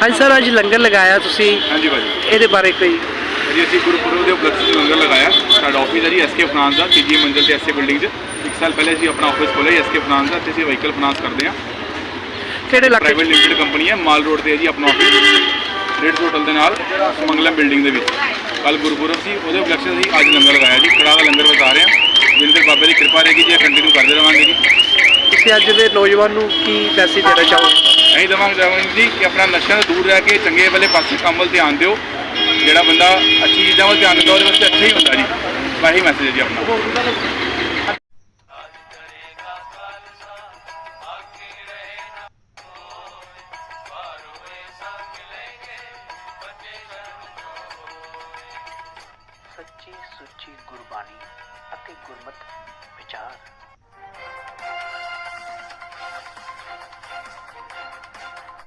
ਹਾਂਜੀ ਸਰ ਅੱਜ ਲੰਗਰ ਲਗਾਇਆ ਤੁਸੀਂ। ਹਾਂਜੀ ਭਾਜੀ। ਇਹਦੇ ਬਾਰੇ ਕੋਈ ਜੀ ਅਸੀਂ ਗੁਰਪੁਰਬ ਦੇ ਉਪਲਕਸ਼ 'ਚ ਲੰਗਰ ਲਗਾਇਆ। ਸਾਡਾ ਆਫਿਸ ਹੈ ਜੀ ਐਸਕੇ ਫਾਈਨਾਂਸ ਦਾ ਤੀਜੀ ਮੰਜ਼ਿਲ ਤੇ ਐਸਕੇ ਬਿਲਡਿੰਗ 'ਚ। ਇੱਕ ਸਾਲ ਪਹਿਲੇ ਅਸੀਂ ਆਪਣਾ ਆਫਿਸ ਖੋਲ੍ਹਿਆ ਐਸਕੇ ਫਾਈਨਾਂਸ ਦਾ ਤੇ ਅਸੀਂ ਵਹੀਕਲ ਫਾਈਨਾਂਸ ਕਰਦੇ ਹਾਂ। ਕਿਹੜੇ ਇਲਾਕੇ ਪ੍ਰਾਈਵੇਟ ਲਿਮਟਿਡ ਕੰਪਨੀ ਹੈ ਮਾਲ ਰੋਡ ਤੇ ਹੈ ਜੀ ਆਪਣਾ ਆਫਿਸ ਰੇਡ ਹੋਟਲ ਦੇ ਨਾਲ ਮੰਗਲਮ ਬਿਲਡਿੰਗ ਦੇ ਵਿੱਚ। ਕੱਲ ਗੁਰਪੁਰਬ ਸੀ ਉਹਦੇ ਉਪਲਕਸ਼ 'ਚ ਅਸੀਂ ਅੱਜ ਲੰਗਰ ਲਗਾਇਆ ਜੀ। ਕੜਾ ਦਾ ਲੰਗਰ ਵਰਤਾ ਰਹੇ ਹਾਂ। ਜਿੰਦਰ ਬਾਬੇ ਦੀ ਕਿਰਪਾ ਰਹੇਗੀ ਜੀ ਇਹ ਕੰਟੀਨਿਊ ਕਰਦੇ ਰਵਾਂਗੇ ਜੀ। ਤੁਸੀਂ ਅੱਜ ਦੇ ਨੌਜਵਾਨ ਨੂੰ ਕੀ ਮੈਸੇਜ ਦੇਣਾ ਚਾਹੋਗੇ? ਅਸੀਂ ਦੇਵਾਂਗੇ ਦੇਵਾਂਗੇ ਜੀ, ਕਿ ਆਪਣਾ ਨਸ਼ਿਆਂ ਤੋਂ ਦੂਰ ਰਹਿ ਕੇ ਚੰਗੇ ਵਾਲੇ ਪਾਸੇ ਕੰਮ ਵੱਲ ਧਿਆਨ ਦਿਓ। ਜਿਹੜਾ ਬੰਦਾ ਅੱਛੀ ਚੀਜ਼ਾਂ ਵੱਲ ਧਿਆਨ ਦਿੰਦਾ, ਉਹਦੇ ਵਾਸਤੇ ਅੱਛਾ ਹੀ ਹੁੰਦਾ ਜੀ। ਵਾਹੀ ਮੈਸੇਜ ਹੈ ਜੀ ਆਪਣਾ। ਸੱਚੀ ਸੁੱਚੀ ਗੁਰਬਾਣੀ ਅਤੇ ਗੁਰਮਤ ਵਿਚਾਰ।